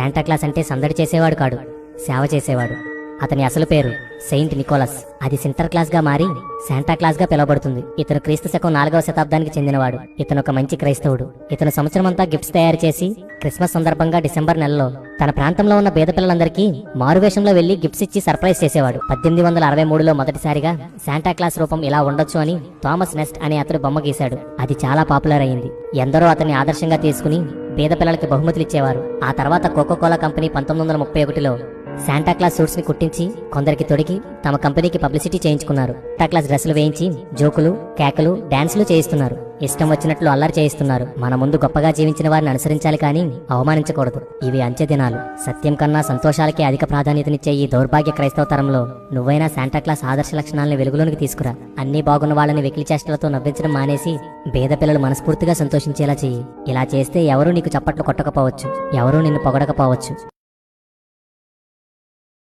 Santa Claus అంటే సందడి చేసేవాడు కాడు సేవ చేసేవాడు. అతని అసలు పేరు సెయింట్ నికోలస్. అది సింటర్ క్లాస్గా మారి శాంటా క్లాస్గా పిలువబడుతుంది. ఇతను క్రీస్తు శకం నాలుగవ శతాబ్దానికి చెందినవాడు. ఇతను ఒక మంచి క్రైస్తవుడు. ఇతను సంవత్సరమంతా గిఫ్ట్స్ తయారు చేసి క్రిస్మస్ సందర్భంగా డిసెంబర్ నెలలో తన ప్రాంతంలో ఉన్న పేద పిల్లలందరికీ మారువేషంలో వెళ్ళి గిఫ్ట్స్ ఇచ్చి సర్ప్రైజ్ చేసేవాడు. పద్దెనిమిది వందల అరవై మూడులో మొదటిసారిగా శాంటా క్లాస్ రూపం ఇలా ఉండొచ్చు అని థామస్ నెస్ట్ అనే అతడు బొమ్మ గీశాడు. అది చాలా పాపులర్ అయింది. ఎందరో అతన్ని ఆదర్శంగా తీసుకుని పేద పిల్లలకి బహుమతులు ఇచ్చేవారు. ఆ తర్వాత కోకో కోలా కంపెనీ పంతొమ్మిది వందల ముప్పై ఒకటిలో శాంటాక్లాస్ సూట్స్ని కుట్టించి కొందరికి తొడిగి తమ కంపెనీకి పబ్లిసిటీ చేయించుకున్నారు. శాంటా డ్రెస్సులు వేయించి జోకులు కేకలు డాన్సులు చేయిస్తున్నారు. ఇష్టం వచ్చినట్లు అల్లరి చేయిస్తున్నారు. మన ముందు గొప్పగా జీవించిన వారిని అనుసరించాలి కానీ అవమానించకూడదు. ఇవి అంచె దినాలు. సత్యం కన్నా సంతోషాలకే అధిక ప్రాధాన్యతనిచ్చే ఈ దౌర్భాగ్య క్రైస్తవ తరంలో నువ్వైనా శాంటాక్లాస్ ఆదర్శ లక్షణాలను వెలుగులోనికి తీసుకురా. అన్ని బాగున్న వాళ్ళని వెకిలి చేష్టలతో నవ్వించడం మానేసి పేద పిల్లలు మనస్ఫూర్తిగా సంతోషించేలా చెయ్యి. ఇలా చేస్తే ఎవరూ నీకు చప్పట్లు కొట్టకపోవచ్చు. ఎవరూ నిన్ను పొగడకపోవచ్చు.